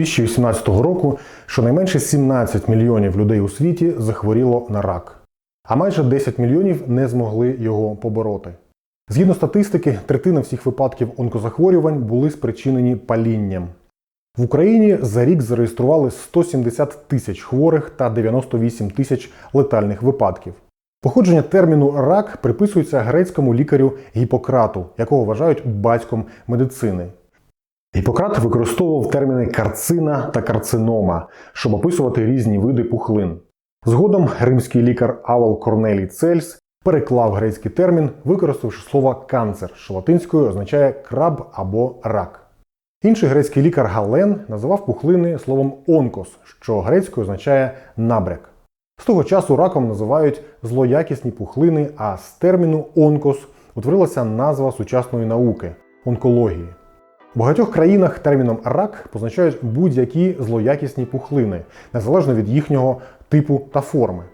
2018 року щонайменше 17 мільйонів людей у світі захворіло на рак, а майже 10 мільйонів не змогли його побороти. Згідно статистики, третина всіх випадків онкозахворювань були спричинені палінням. В Україні за рік зареєстрували 170 тисяч хворих та 98 тисяч летальних випадків. Походження терміну рак приписується грецькому лікарю Гіппократу, якого вважають батьком медицини. Гіппократ використовував терміни карцина та карцинома, щоб описувати різні види пухлин. Згодом римський лікар Авел Корнелій Цельс переклав грецький термін, використавши слово канцер, що латинською означає краб або рак. Інший грецький лікар Гален називав пухлини словом онкос, що грецькою означає набряк. З того часу раком називають злоякісні пухлини, а з терміну онкос утворилася назва сучасної науки онкології. У багатьох країнах терміном рак позначають будь-які злоякісні пухлини, незалежно від їхнього типу та форми.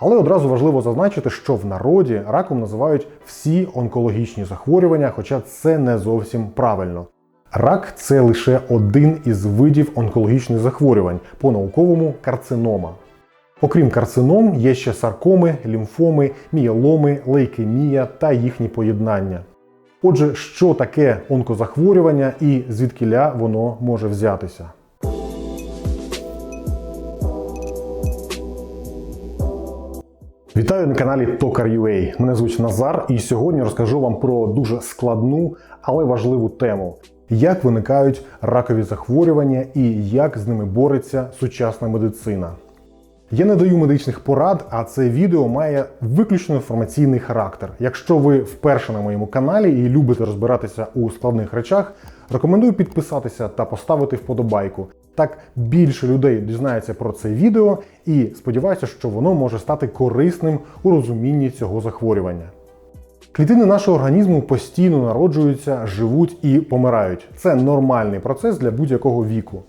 Але одразу важливо зазначити, що в народі раком називають всі онкологічні захворювання, хоча це не зовсім правильно. Рак це лише один із видів онкологічних захворювань, по-науковому карцинома. Окрім карцином, є ще саркоми, лімфоми, мієломи, лейкемія та їхні поєднання. Отже, що таке онкозахворювання і звідкіля воно може взятися? Вітаю на каналі Tokar.ua. Мене звуть Назар, і сьогодні розкажу вам про дуже складну, але важливу тему: як виникають ракові захворювання і як з ними бореться сучасна медицина. Я не даю медичних порад, а це відео має виключно інформаційний характер. Якщо ви вперше на моєму каналі і любите розбиратися у складних речах, рекомендую підписатися та поставити вподобайку. Так більше людей дізнається про це відео і сподіваюся, що воно може стати корисним у розумінні цього захворювання. Клітини нашого організму постійно народжуються, живуть і помирають. Це нормальний процес для будь-якого віку.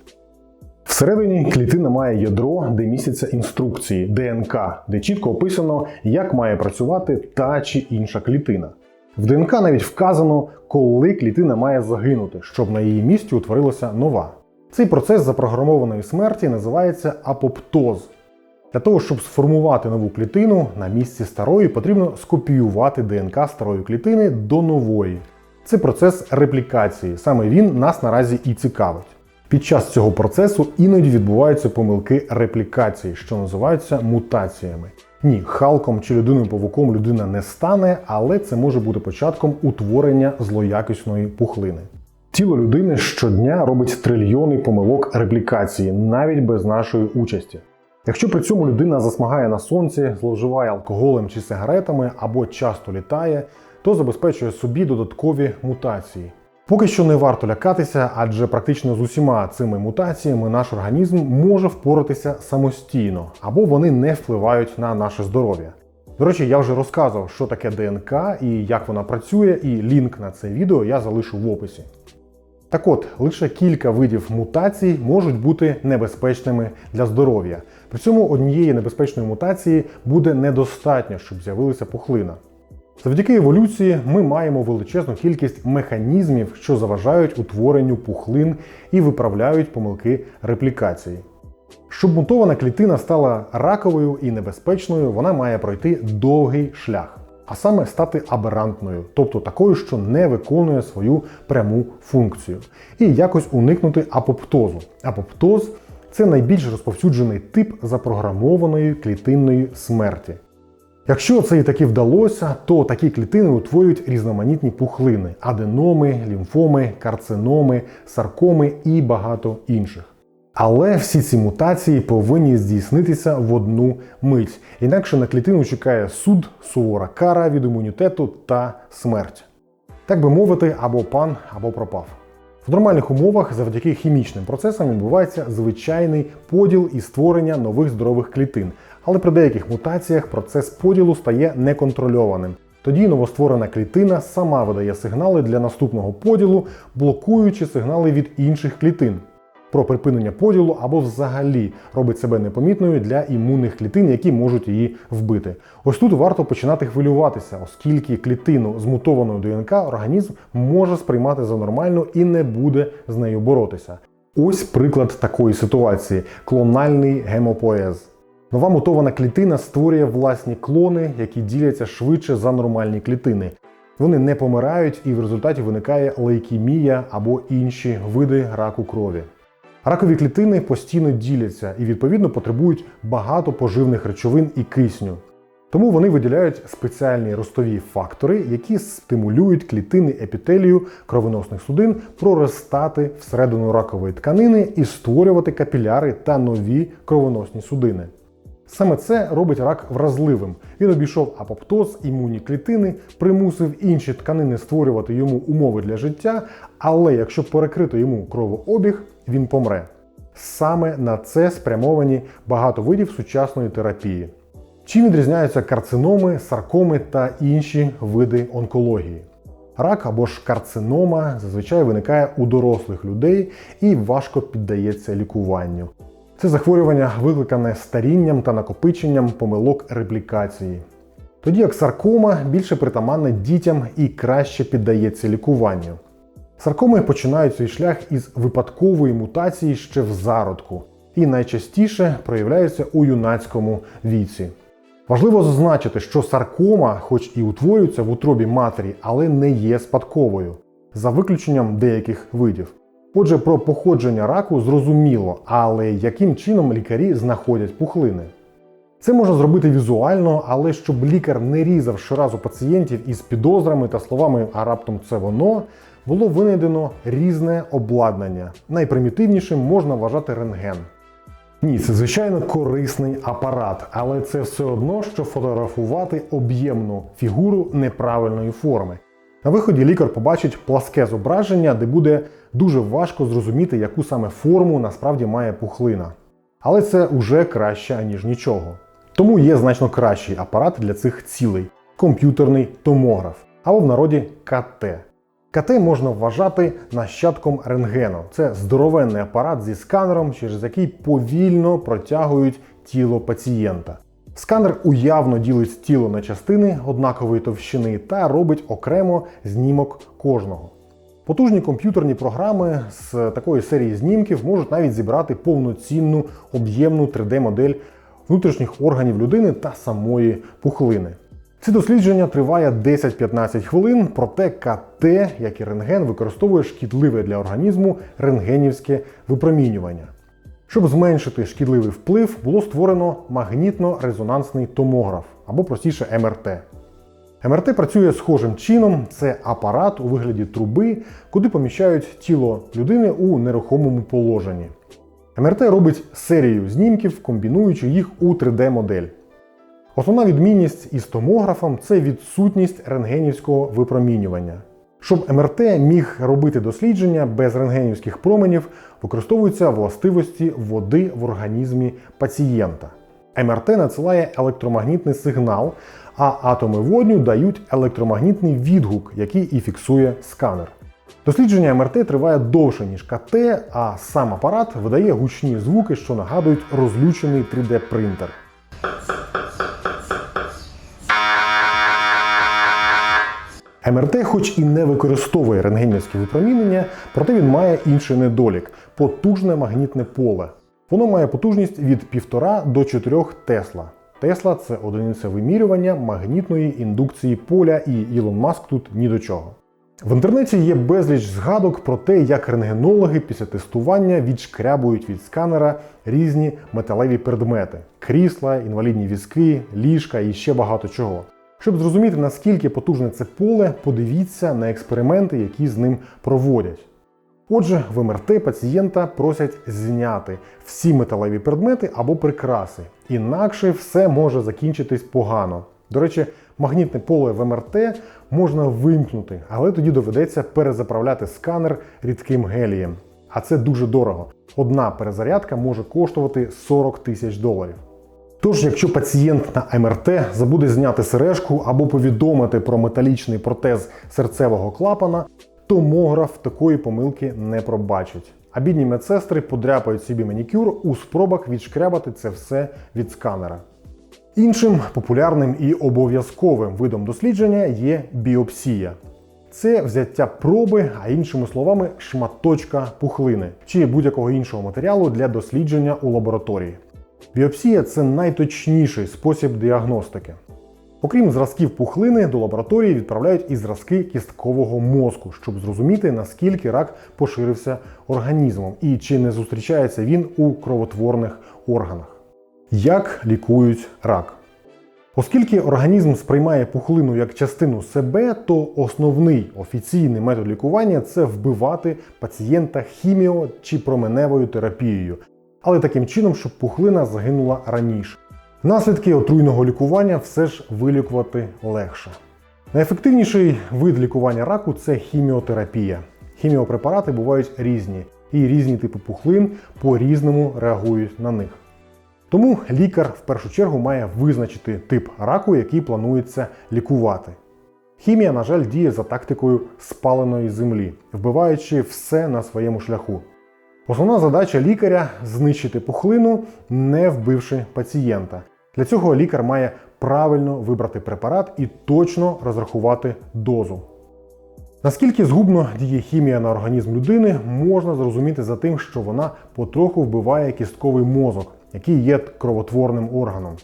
Всередині клітина має ядро, де містяться інструкції ДНК, де чітко описано, як має працювати та чи інша клітина. В ДНК навіть вказано, коли клітина має загинути, щоб на її місці утворилася нова. Цей процес запрограмованої смерті називається апоптоз. Для того, щоб сформувати нову клітину на місці старої, потрібно скопіювати ДНК старої клітини до нової. Це процес реплікації, саме він нас наразі і цікавить. Під час цього процесу іноді відбуваються помилки реплікації, що називаються мутаціями. Ні, халком чи людиною павуком людина не стане, але це може бути початком утворення злоякісної пухлини. Тіло людини щодня робить трильйони помилок реплікації, навіть без нашої участі. Якщо при цьому людина засмагає на сонці, зловживає алкоголем чи сигаретами або часто літає, то забезпечує собі додаткові мутації. Поки що не варто лякатися, адже практично з усіма цими мутаціями наш організм може впоратися самостійно, або вони не впливають на наше здоров'я. До речі, я вже розказував, що таке ДНК і як вона працює, і лінк на це відео я залишу в описі. Так от, лише кілька видів мутацій можуть бути небезпечними для здоров'я. При цьому однієї небезпечної мутації буде недостатньо, щоб з'явилася пухлина. Завдяки еволюції ми маємо величезну кількість механізмів, що заважають утворенню пухлин і виправляють помилки реплікації. Щоб мутована клітина стала раковою і небезпечною, вона має пройти довгий шлях, а саме стати аберантною, тобто такою, що не виконує свою пряму функцію, і якось уникнути апоптозу. Апоптоз це найбільш розповсюджений тип запрограмованої клітинної смерті. Якщо це і таки вдалося, то такі клітини утворюють різноманітні пухлини, аденоми, лімфоми, карциноми, саркоми і багато інших. Але всі ці мутації повинні здійснитися в одну мить, інакше на клітину чекає суд, сувора кара від імунітету та смерть. Так би мовити, або пан, або пропав. В нормальних умовах завдяки хімічним процесам відбувається звичайний поділ і створення нових здорових клітин, але при деяких мутаціях процес поділу стає неконтрольованим. Тоді новостворена клітина сама видає сигнали для наступного поділу, блокуючи сигнали від інших клітин. Про припинення поділу або взагалі робить себе непомітною для імунних клітин, які можуть її вбити. Ось тут варто починати хвилюватися, оскільки клітину з мутованою ДНК організм може сприймати за нормальну і не буде з нею боротися. Ось приклад такої ситуації клональний гемопоез. Нова мутована клітина створює власні клони, які діляться швидше за нормальні клітини. Вони не помирають і в результаті виникає лейкемія або інші види раку крові. Ракові клітини постійно діляться і відповідно потребують багато поживних речовин і кисню. Тому вони виділяють спеціальні ростові фактори, які стимулюють клітини епітелію кровоносних судин проростати всередину ракової тканини і створювати капіляри та нові кровоносні судини. Саме це робить рак вразливим. Він обійшов апоптоз, імунні клітини, примусив інші тканини створювати йому умови для життя, але якщо перекрито йому кровообіг, він помре. Саме на це спрямовані багато видів сучасної терапії. Чим відрізняються карциноми, саркоми та інші види онкології? Рак або ж карцинома зазвичай виникає у дорослих людей і важко піддається лікуванню. Це захворювання викликане старінням та накопиченням помилок реплікації. Тоді як саркома більше притаманна дітям і краще піддається лікуванню. Саркоми починають свій шлях із випадкової мутації ще в зародку і найчастіше проявляються у юнацькому віці. Важливо зазначити, що саркома, хоч і утворюється в утробі матері, але не є спадковою, за виключенням деяких видів. Отже, про походження раку зрозуміло, але яким чином лікарі знаходять пухлини? Це можна зробити візуально, але щоб лікар не різав щоразу пацієнтів із підозрами та словами а раптом це воно, було винайдено різне обладнання. Найпримітивнішим можна вважати рентген. Ні, це звичайно корисний апарат, але це все одно, що фотографувати об'ємну фігуру неправильної форми. На виході лікар побачить пласке зображення, де буде дуже важко зрозуміти, яку саме форму насправді має пухлина. Але це уже краще, ніж нічого. Тому є значно кращий апарат для цих цілей комп'ютерний томограф або в народі КТ. КТ можна вважати нащадком рентгену. Це здоровенний апарат зі сканером, через який повільно протягують тіло пацієнта. Сканер уявно ділить тіло на частини однакової товщини та робить окремо знімок кожного. Потужні комп'ютерні програми з такої серії знімків можуть навіть зібрати повноцінну об'ємну 3D-модель внутрішніх органів людини та самої пухлини. Це дослідження триває 10-15 хвилин, проте КТ, як і рентген, використовує шкідливе для організму рентгенівське випромінювання. Щоб зменшити шкідливий вплив, було створено магнітно-резонансний томограф або простіше МРТ. МРТ працює схожим чином: це апарат у вигляді труби, куди поміщають тіло людини у нерухомому положенні. МРТ робить серію знімків, комбінуючи їх у 3D-модель. Основна відмінність із томографом це відсутність рентгенівського випромінювання. Щоб МРТ міг робити дослідження без рентгенівських променів, використовуються властивості води в організмі пацієнта. МРТ надсилає електромагнітний сигнал, а атоми водню дають електромагнітний відгук, який і фіксує сканер. Дослідження МРТ триває довше, ніж КТ, а сам апарат видає гучні звуки, що нагадують розлючений 3D-принтер. МРТ, хоч і не використовує рентгенівське випромінення, проте він має інший недолік потужне магнітне поле. Воно має потужність від 1,5 до 4 Тесла. Тесла це одиниця вимірювання магнітної індукції поля, і Ілон Маск тут ні до чого. В інтернеті є безліч згадок про те, як рентгенологи після тестування відшкрябують від сканера різні металеві предмети: крісла, інвалідні візки, ліжка і ще багато чого. Щоб зрозуміти, наскільки потужне це поле, подивіться на експерименти, які з ним проводять. Отже, в МРТ пацієнта просять зняти всі металеві предмети або прикраси, інакше все може закінчитись погано. До речі, магнітне поле в МРТ можна вимкнути, але тоді доведеться перезаправляти сканер рідким гелієм. А це дуже дорого. Одна перезарядка може коштувати 40 тисяч доларів. Тож, якщо пацієнт на МРТ забуде зняти сережку або повідомити про металічний протез серцевого клапана, томограф такої помилки не пробачить. А бідні медсестри подряпають собі манікюр у спробах відшкрябати це все від сканера. Іншим популярним і обов'язковим видом дослідження є біопсія. Це взяття проби, а іншими словами, шматочка пухлини чи будь-якого іншого матеріалу для дослідження у лабораторії. Біопсія це найточніший спосіб діагностики. Окрім зразків пухлини, до лабораторії відправляють і зразки кісткового мозку, щоб зрозуміти, наскільки рак поширився організмом і чи не зустрічається він у кровотворних органах. Як лікують рак? Оскільки організм сприймає пухлину як частину себе, то основний офіційний метод лікування це вбивати пацієнта хіміо чи променевою терапією, але таким чином, щоб пухлина загинула раніше. Наслідки отруйного лікування все ж вилікувати легше. Найефективніший вид лікування раку це хіміотерапія. Хіміопрепарати бувають різні, і різні типи пухлин по-різному реагують на них. Тому лікар в першу чергу має визначити тип раку, який планується лікувати. Хімія, на жаль, діє за тактикою спаленої землі, вбиваючи все на своєму шляху. Основна задача лікаря знищити пухлину, не вбивши пацієнта. Для цього лікар має правильно вибрати препарат і точно розрахувати дозу. Наскільки згубно діє хімія на організм людини, можна зрозуміти за тим, що вона потроху вбиває кістковий мозок, який є кровотворним органом.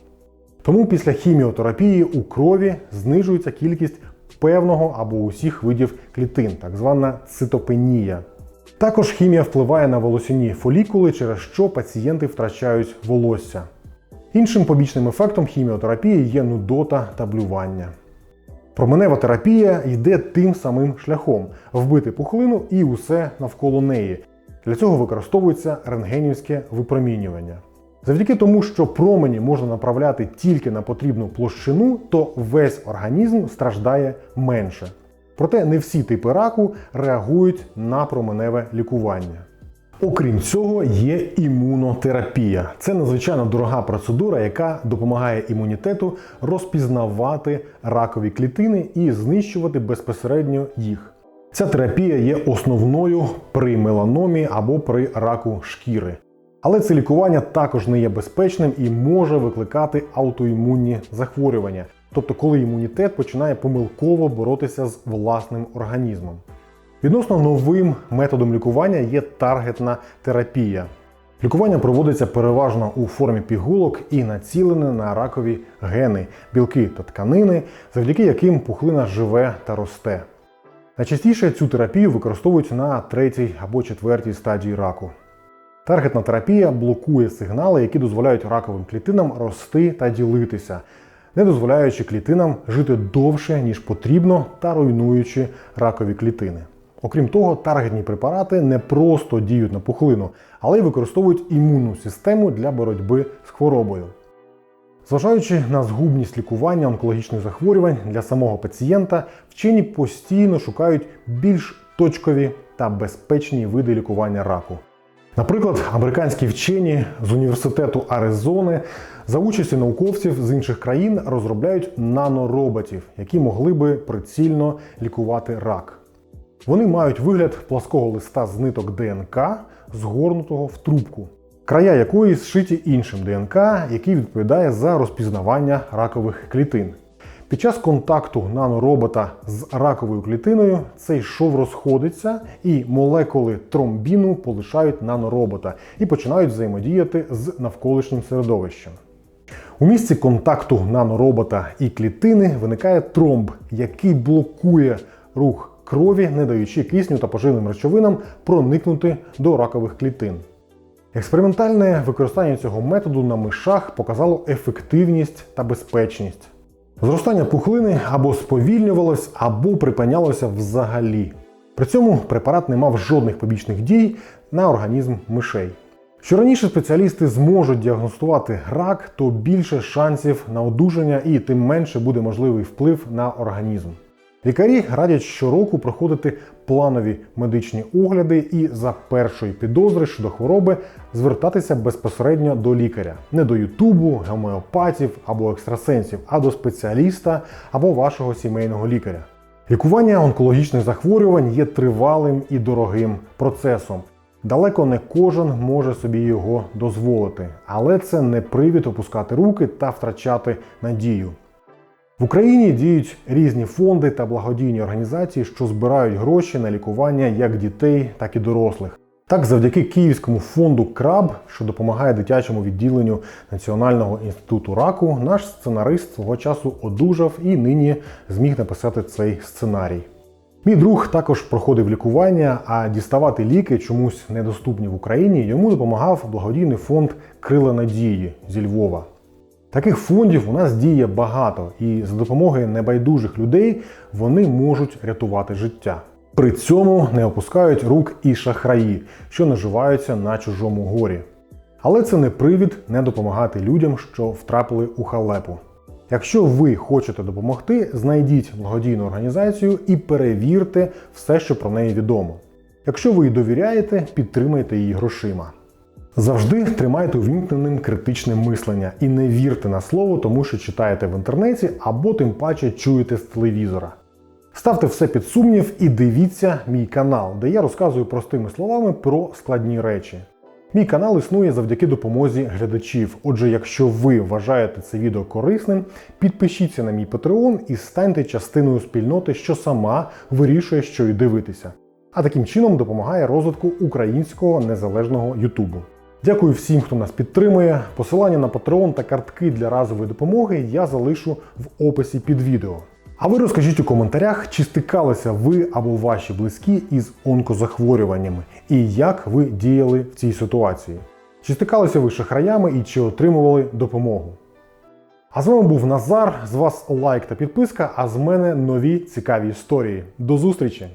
Тому після хіміотерапії у крові знижується кількість певного або усіх видів клітин, так звана цитопенія. Також хімія впливає на волосяні фолікули, через що пацієнти втрачають волосся. Іншим побічним ефектом хіміотерапії є нудота та блювання. Променева терапія йде тим самим шляхом вбити пухлину і усе навколо неї. Для цього використовується рентгенівське випромінювання. Завдяки тому, що промені можна направляти тільки на потрібну площину, то весь організм страждає менше. Проте не всі типи раку реагують на променеве лікування. Окрім цього, є імунотерапія. Це надзвичайно дорога процедура, яка допомагає імунітету розпізнавати ракові клітини і знищувати безпосередньо їх. Ця терапія є основною при меланомі або при раку шкіри. Але це лікування також не є безпечним і може викликати аутоімунні захворювання, тобто коли імунітет починає помилково боротися з власним організмом. Відносно новим методом лікування є таргетна терапія. Лікування проводиться переважно у формі пігулок і націлене на ракові гени, білки та тканини, завдяки яким пухлина живе та росте. Найчастіше цю терапію використовують на третій або четвертій стадії раку. Таргетна терапія блокує сигнали, які дозволяють раковим клітинам рости та ділитися, не дозволяючи клітинам жити довше, ніж потрібно, та руйнуючи ракові клітини. Окрім того, таргетні препарати не просто діють на пухлину, але й використовують імунну систему для боротьби з хворобою. Зважаючи на згубність лікування онкологічних захворювань для самого пацієнта, вчені постійно шукають більш точкові та безпечні види лікування раку. Наприклад, американські вчені з університету Аризони за участю науковців з інших країн розробляють нанороботів, які могли би прицільно лікувати рак. Вони мають вигляд плаского листа з ниток ДНК, згорнутого в трубку, края якої зшиті іншим ДНК, який відповідає за розпізнавання ракових клітин. Під час контакту наноробота з раковою клітиною цей шов розходиться, і молекули тромбіну полишають наноробота і починають взаємодіяти з навколишнім середовищем. У місці контакту наноробота і клітини виникає тромб, який блокує рух крові, не даючи кисню та поживним речовинам проникнути до ракових клітин. Експериментальне використання цього методу на мишах показало ефективність та безпечність. Зростання пухлини або сповільнювалось, або припинялося взагалі. При цьому препарат не мав жодних побічних дій на організм мишей. Що раніше спеціалісти зможуть діагностувати рак, то більше шансів на одужання і тим менше буде можливий вплив на організм. Лікарі радять щороку проходити планові медичні огляди і за першої підозри щодо хвороби звертатися безпосередньо до лікаря, не до Ютубу, гомеопатів або екстрасенсів, а до спеціаліста або вашого сімейного лікаря. Лікування онкологічних захворювань є тривалим і дорогим процесом. Далеко не кожен може собі його дозволити, але це не привід опускати руки та втрачати надію. В Україні діють різні фонди та благодійні організації, що збирають гроші на лікування як дітей, так і дорослих. Так, завдяки Київському фонду КРАБ, що допомагає дитячому відділенню Національного інституту раку, наш сценарист свого часу одужав і нині зміг написати цей сценарій. Мій друг також проходив лікування, а діставати ліки чомусь недоступні в Україні йому допомагав благодійний фонд Крила Надії зі Львова. Таких фондів у нас діє багато, і за допомогою небайдужих людей вони можуть рятувати життя. При цьому не опускають рук і шахраї, що наживаються на чужому горі. Але це не привід не допомагати людям, що втрапили у халепу. Якщо ви хочете допомогти, знайдіть благодійну організацію і перевірте все, що про неї відомо. Якщо ви їй довіряєте, підтримайте її грошима. Завжди тримайте увімкненим критичне мислення і не вірте на слово, тому що читаєте в інтернеті або тим паче чуєте з телевізора. Ставте все під сумнів і дивіться мій канал, де я розказую простими словами про складні речі. Мій канал існує завдяки допомозі глядачів. Отже, якщо ви вважаєте це відео корисним, підпишіться на мій Patreon і станьте частиною спільноти, що сама вирішує, що й дивитися. А таким чином допомагає розвитку українського незалежного Ютубу. Дякую всім, хто нас підтримує. Посилання на Patreon та картки для разової допомоги я залишу в описі під відео. А ви розкажіть у коментарях, чи стикалися ви або ваші близькі із онкозахворюваннями, і як ви діяли в цій ситуації. Чи стикалися ви шахраями і чи отримували допомогу? А з вами був Назар. З вас лайк та підписка, а з мене нові цікаві історії. До зустрічі!